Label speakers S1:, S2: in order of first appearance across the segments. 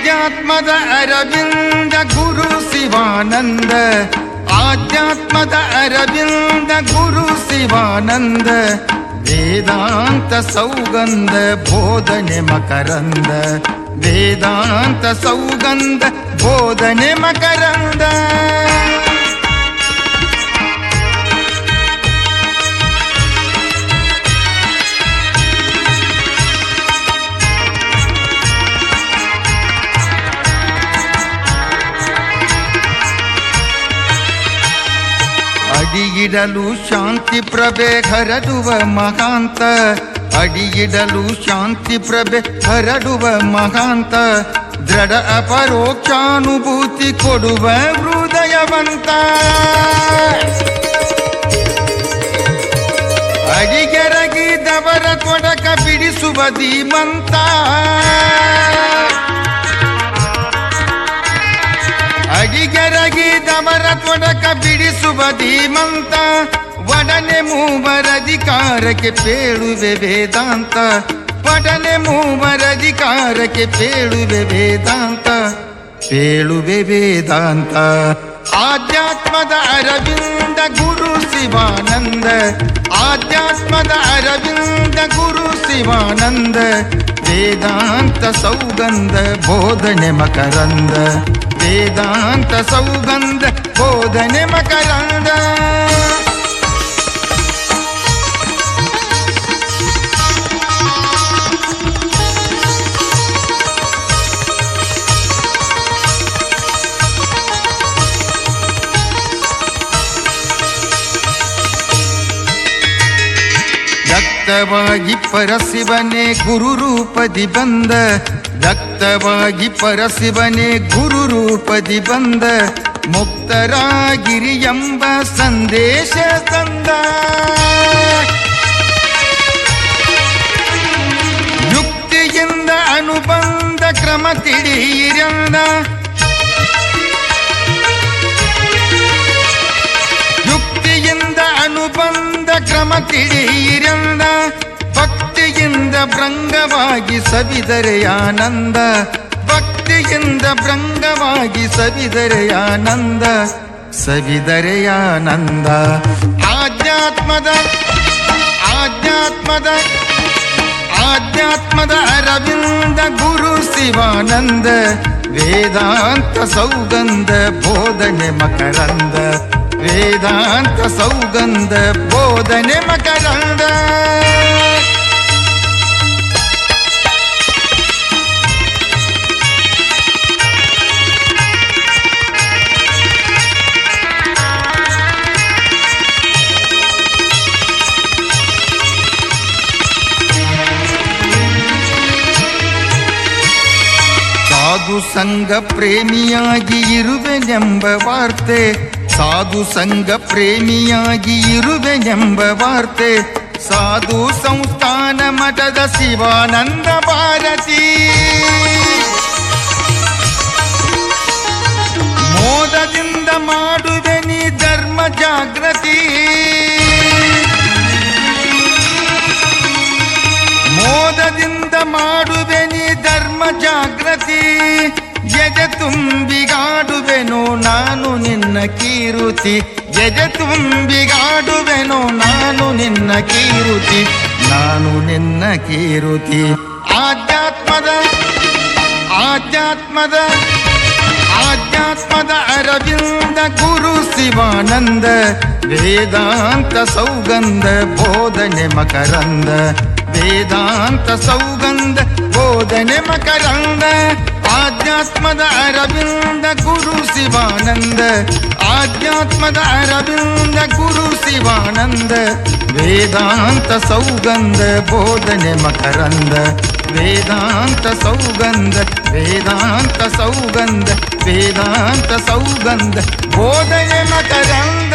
S1: ಆಧ್ಯಾತ್ಮದ ಅರವಿಂದ ಗುರು ಶಿವಾನಂದ ಆಧ್ಯಾತ್ಮದ ಅರವಿಂದ ಗುರು ಶಿವಾನಂದ ವೇದಾಂತ ಸೌಗಂಧ ಬೋಧನೆ ಮಕರಂದ ವೇದಾಂತ ಸೌಗಂಧ ಬೋಧನೆ ಮಕರಂದ ಅಡಿಯಿಡಲು ಶಾಂತಿ ಪ್ರಭೆ ಹರಡುವ ಮಹಾಂತ. ಅಡಿಯಿಡಲು ಶಾಂತಿ ಪ್ರಭೆ ಹರಡುವ ಮಹಾಂತ. ದೃಢ ಅಪರೋಕ್ಷಾನುಭೂತಿ ಕೊಡುವ ಹೃದಯವಂತ. ಅಡಿಗೆರಗಿದವರ ತೊಡಕ ಬಿಡಿಸುವ ಧೀಮಂತ. ಅಡಿಗೆರಗಿದವರ ತೊಡಕ ಬಿಡಿಸುವ ಧೀಮಂತ. ಒಡನೆ ಮೂವರಧಿಕಾರಕ್ಕೆ ಪೇಳುವೆ ವೇದಾಂತ. ಒಡನೆ ಮೂವರಧಿಕಾರಕ್ಕೆ ಪೇಳುವೆ ವೇದಾಂತ. ಪೇಳುವೆ ವೇದಾಂತ. ಆಧ್ಯಾತ್ಮದ ಅರವಿಂದ ಗುರು ಶಿವಾನಂದ. ಆಧ್ಯಾತ್ಮದ ಅರವಿಂದ ಗುರು ಶಿವಾನಂದ. ವೇದಾಂತ ಸೌಗಂಧ ಬೋಧನೆ ಮಕರಂದ. वेदान्त सौगन्ध बोधने मकरन्द ದತ್ತವಾಗಿ ಪರಶಿವನೇ ಗುರು ರೂಪದಿ ಬಂದ ದತ್ತವಾಗಿ ಪರಶಿವನೇ ಗುರು ರೂಪದಿ ಬಂದ ಮುಕ್ತರಾಗಿರಿ ಎಂಬ ಸಂದೇಶ ತಂದ ಯುಕ್ತಿಯಿಂದ ಅನುಬಂಧ ಕ್ರಮ ತಿಳಿಯಿರಂದ ಯುಕ್ತಿಯಿಂದ ಅನುಬಂಧ ಕ್ರಮ ತಿಳಿಯಿರಂದ ಭಕ್ತಿಯಿಂದ ಭೃಂಗವಾಗಿ ಸವಿದರೆ ಆನಂದ. ಭಕ್ತಿಯಿಂದ ಭೃಂಗವಾಗಿ ಸವಿದರೆ ಆನಂದ. ಸವಿದರೆ ಆನಂದ. ಆಧ್ಯಾತ್ಮದ ಆಧ್ಯಾತ್ಮದ ಆಧ್ಯಾತ್ಮದ ಅರವಿಂದ ಗುರು ಶಿವಾನಂದ. ವೇದಾಂತ ಸೌಗಂಧ ಬೋಧನೆ ಮಕರಂದ. ವೇದಾಂತ ಸೌಗಂಧ ಬೋಧನೆ ಮಕರಂದ ಸಾಧು ಸಂಘ ಪ್ರೇಮಿಯಾಗಿ ಇರುವೆನೆಂಬ ವಾರ್ತೆ ಸಾಧು ಸಂಘ ಪ್ರೇಮಿಯಾಗಿ ಇರುವೆನೆಂಬ ವಾರ್ತೆ, ಸಾಧು ಸಂಸ್ಥಾನ ಮಠದ ಶಿವಾನಂದ ಭಾರತಿ. ಮೋದದಿಂದ ಮಾಡುವೆ ನೀ ಧರ್ಮ ಜಾಗೃತಿ ಮೋದದಿಂದ ಮಾಡುವೆ ನೀ ಧರ್ಮ ಜಾಗೃತಿ ಜಗ ತುಂಬಿಗಾಡುವೆನು ನಾನು ನಿನ್ನ ಕೀರುತಿ. ಎದೆ ತುಂಬಿಗಾಡುವೆನು ನಾನು ನಿನ್ನ ಕೀರುತಿ. ನಾನು ನಿನ್ನ ಕೀರುತಿ. ಆಧ್ಯಾತ್ಮದ ಆಧ್ಯಾತ್ಮದ ಆಧ್ಯಾತ್ಮದ ಅರವಿಂದ ಗುರು ಶಿವಾನಂದ, ವೇದಾಂತ ಸೌಗಂಧ ಬೋಧನೆ ಮಕರಂದ, ವೇದಾಂತ ಸೌಗಂಧ ಬೋಧನೆ ಮಕರಂದ. ಆಧ್ಯಾತ್ಮದ ಅರವಿಂದ ಗುರು ಶಿವಾನಂದ ಆಧ್ಯಾತ್ಮದ ಅರವಿಂದ ಗುರು ಶಿವಾನಂದ ವೇದಾಂತ ಸೌಗಂಧ ಬೋಧನೆ ಮಕರಂದ ವೇದಾಂತ ಸೌಗಂಧ ವೇದಾಂತ ಸೌಗಂಧ ವೇದಾಂತ ಸೌಗಂಧ ಬೋಧನೆ ಮಕರಂದ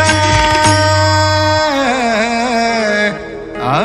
S1: ಆ